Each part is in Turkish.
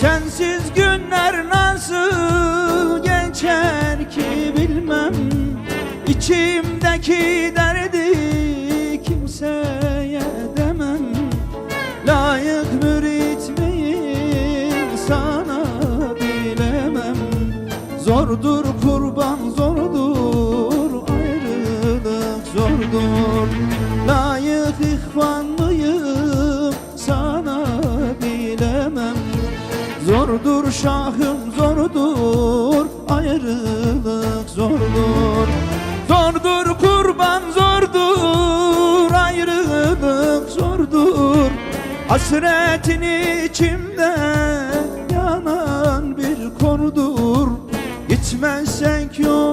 Sensiz günler nasıl geçer ki bilmem. İçimdeki derdi kimseye demem. Layık mürit miyim sana bilemem. Zordur şahım zordur ayrılık zordur. Zordur kurban zordur ayrılık zordur. Hasretin içimde yanan bir konudur. Gitmezsek yolundan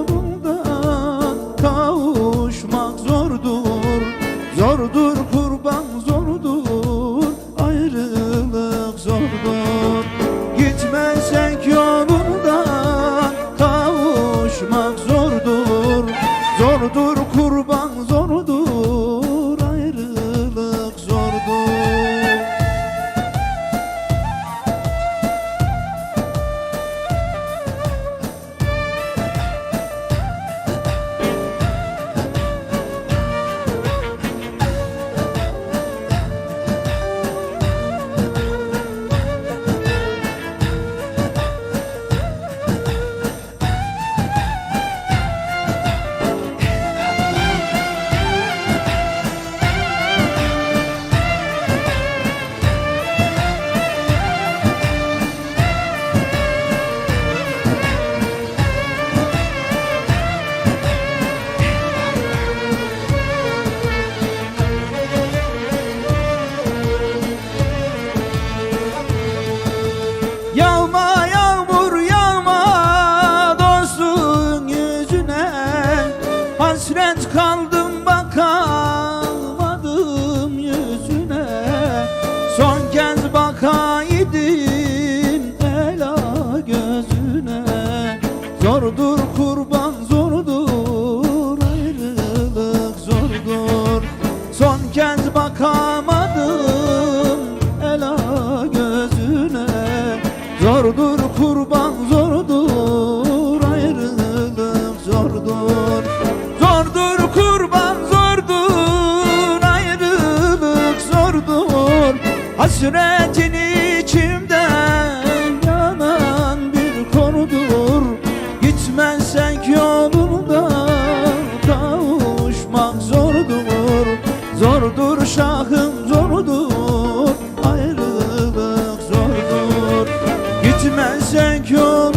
Hasretin içimde yanan bir konudur. Gitmezsek yolunda kavuşmak zordur. Zordur şahım zordur. Ayrılık zordur. Gitmezsek yolundan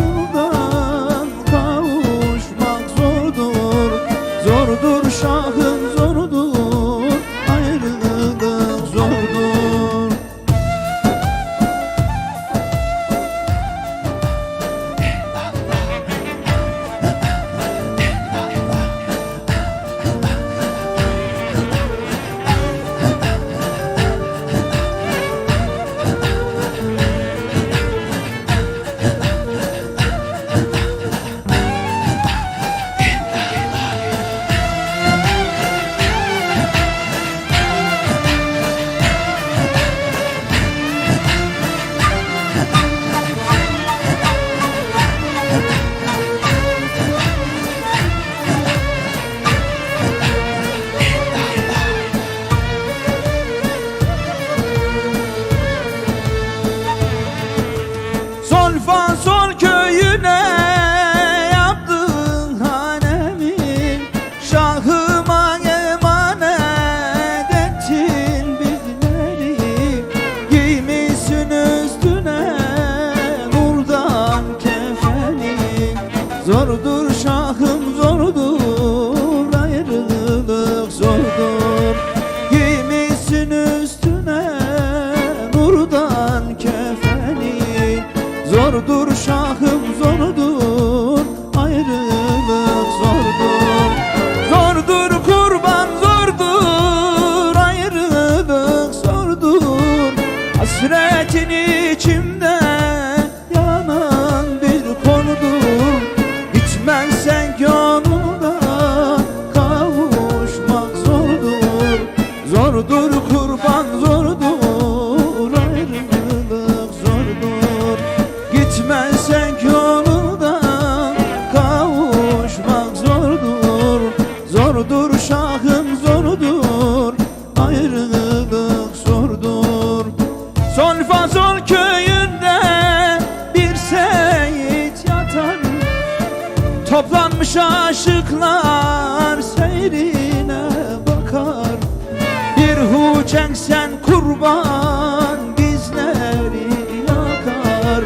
kurban dizleri yakar.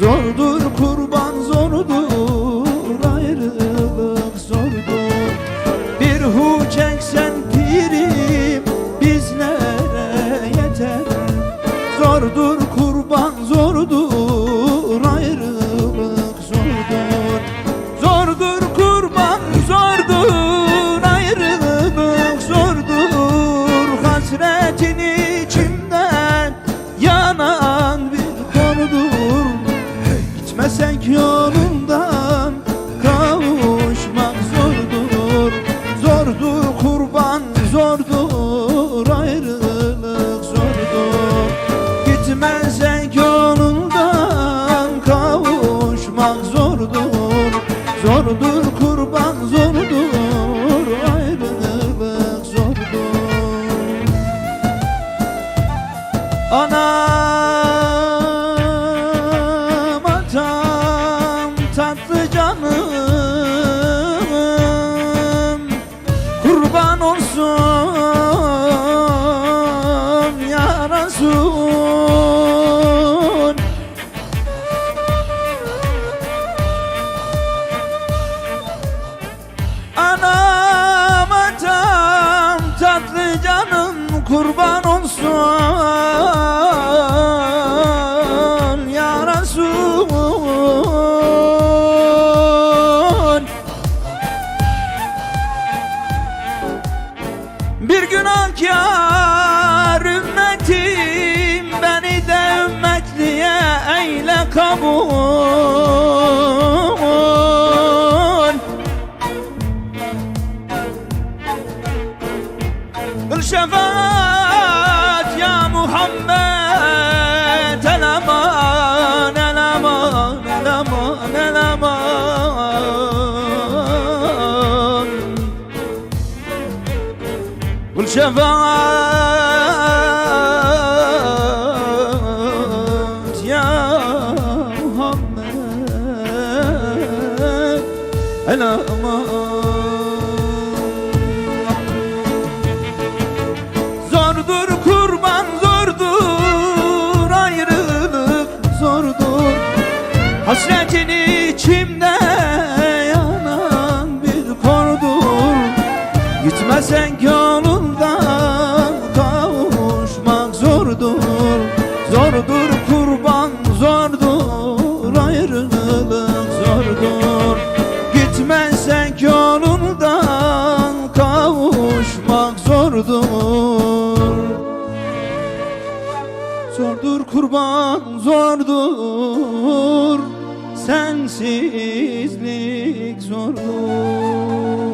Zordur kurban zordur ayrılık zordur. Bir hu çeksen pirim bizlere yeter. Zordur kurban zor kurban olsun. شفات يا محمد. الأمان الأمان الأمان الأمان والشفات Zordur kurban zordur. Sensizlik zordur.